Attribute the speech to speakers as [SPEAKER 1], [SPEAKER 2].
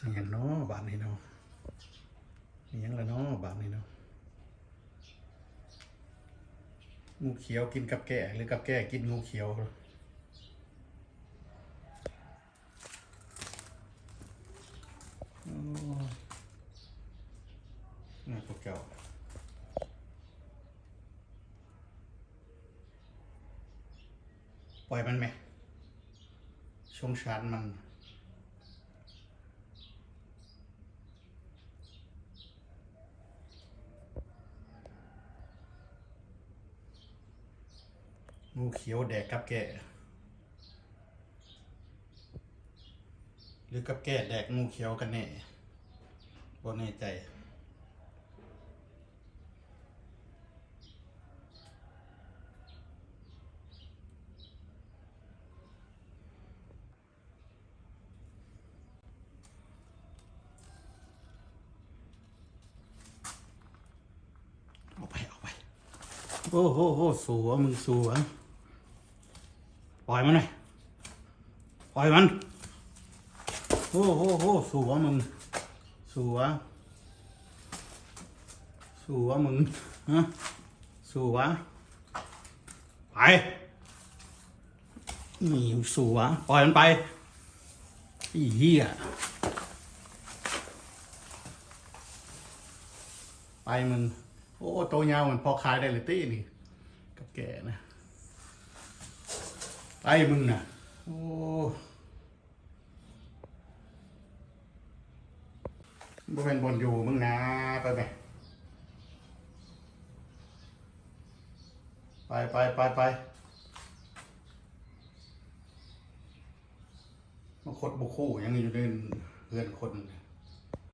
[SPEAKER 1] อหย่างเน้อบาทนี่เนาะอหย่างละเนาะบาทนี่เนาะงูเขียวกินกับแก่หรือกับแก่กินงูเขียวโอ้น่าพวกเจ้าปล่อยมันไหมชงชานมัน งูเขียวแดกกับแก่หรือกับแก่แดกงูเขียวกันแน่บ่แน่ใจเอาไปเอาไปโอ้โหโหสัวมึงสัว ปล่อยมันหน่อยปล่อยมัน โอ้โหโหสัวมึง สัว สัวมึงฮะสัว ไปนี่สัว ปล่อยมันไปอีเหี้ย ไปมึง โอ้โตยาวเหมือนพอขายได้เลยตี้นี่ กับแกนะ ไปมึงน่ะ โอ้บ่เป็นบนอยู่มึงนะไปไปไปไปไปไปมาคดบุคู่ยังอยู่ในเรือนคน